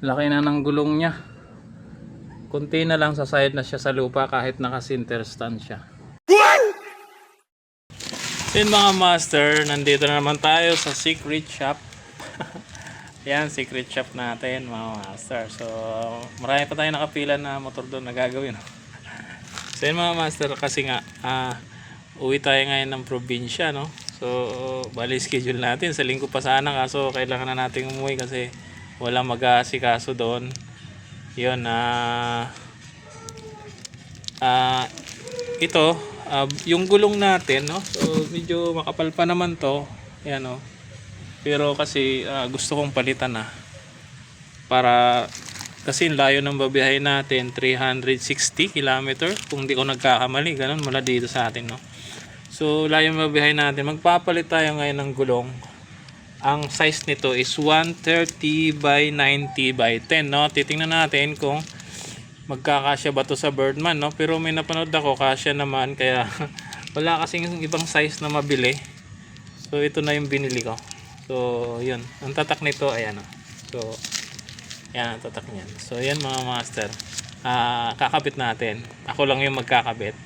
Laki na ng gulong niya. Kunti na lang sa side na siya sa lupa kahit naka-center stand siya. Yun mga master, nandito na naman tayo sa secret shop. Yan, secret shop natin mga master. So, marami pa tayo nakapila na motor doon na gagawin. so yun mga master, kasi nga, ah, uwi tayo ngayon ng probinsya, no? So, bali schedule natin. Sa linggo pa sana, kaso kailangan na natin umuwi kasi wala mag-aasikaso doon. Yun, ah, ah, ito, ah, yung gulong natin, no? So, medyo makapal pa naman to. Yan, no? Pero kasi ah, gusto kong palitan na. Para, kasi layo ng babiyahe natin, 360 km. Kung di ko nagkakamali, ganun mula dito sa atin, no? So, layo ng babiyahe natin. Magpapalit tayo ngayon ng gulong. Ang size nito is 130 by 90 by 10, no? Titingnan natin kung magkakasya ba to sa Birdman no? Pero may napanood ako kasya naman kaya wala kasing ibang size na mabili. So ito na yung binili ko. So yun. Ang tatak nito ayan o so yan ang tatak niyan. So yan mga master. Ah, kakabit natin. Ako lang yung magkakabit.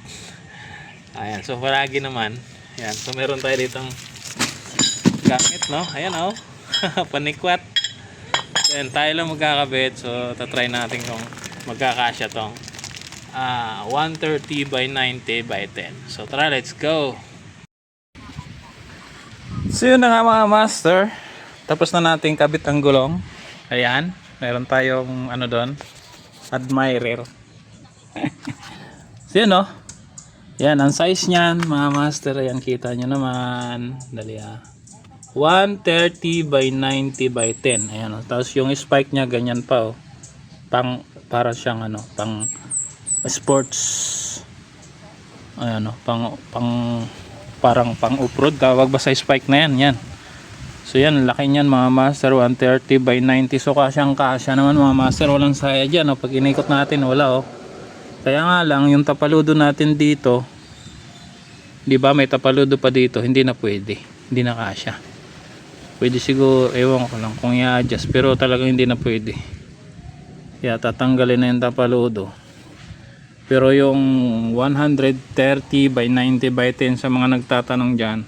Ayan so palagi naman. Yan so meron tayo ditong gamit no ayan o panikwat Then tayo lang magkakabit so tatry natin kung magkakasya tong ah 130 by 90 by 10. So tara, let's go. So yun na nga mga master. Tapos na natin kabit ang gulong. Ayan, meron tayong ano doon, admirer. so yun no. Yan, ang size niyan mga master. Ayan, kita nyo naman. Dali ah. 130 by 90 by 10. Ayan, oh. tapos yung spike niya ganyan pa oh. Pang para siyang ano, pang sports ayan oh, pang pang parang pang off-road tawag ba sa spike na yan, yan. So yan, laki niyan mga master 130 by 90. So kasyang kasya naman mga master, walang saya diyan oh. Pag inikot natin wala oh. Kaya nga lang yung tapaludo natin dito, 'di ba may tapaludo pa dito, hindi na pwede. Hindi na kasya pwede siguro ewan ko lang kung i-adjust pero talagang hindi na pwede. Kaya tatanggalin na yung tapaludo. Pero yung 130 by 90 by 10 sa mga nagtatanong dyan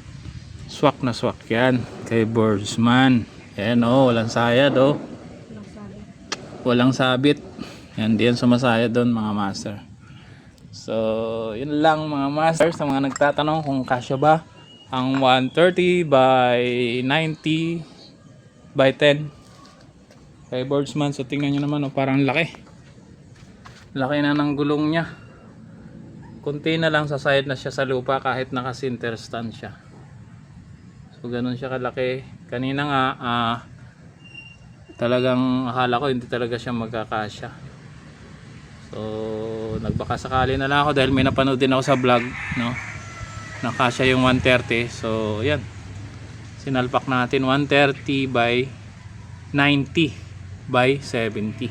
swak na swak yan kay Borsman yan oh walang sayad oh. Walang sabit. Yan diyan sumasayad doon mga master. So yun lang mga master sa mga nagtatanong kung kasya ba ang 130 by 90 by 10 kay Boardsman so tingnan nyo naman oh, parang laki. Laki na ng gulong niya. Kunti na lang sa side na siya sa lupa kahit naka center stand siya. So ganun siya kalaki. Kanina nga ah, talagang akala ko hindi talaga siya magkakasya. So nagbaka sakali na lang ako dahil may napanood din ako sa vlog no nakasya yung 130 so yan. Sinalpak natin 130 by 90 by 70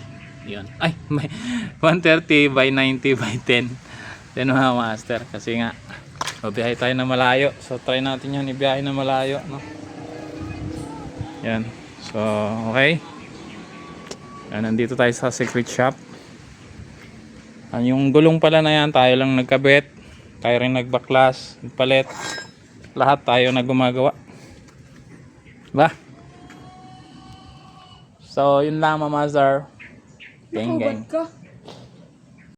yan. Ay may 130 by 90 by 10 then mga master. Kasi nga mabiyahe tayo na malayo. So try natin yan ibiyahe na malayo no? Yan. So okay. Yan, nandito tayo sa secret shop. Yan, yung gulong pala na yan tayo lang nagkabit tayo rin nagbaklas, palit. Lahat tayo na gumagawa. Ba? So, yun lang, Mama Zar. Gang. ka?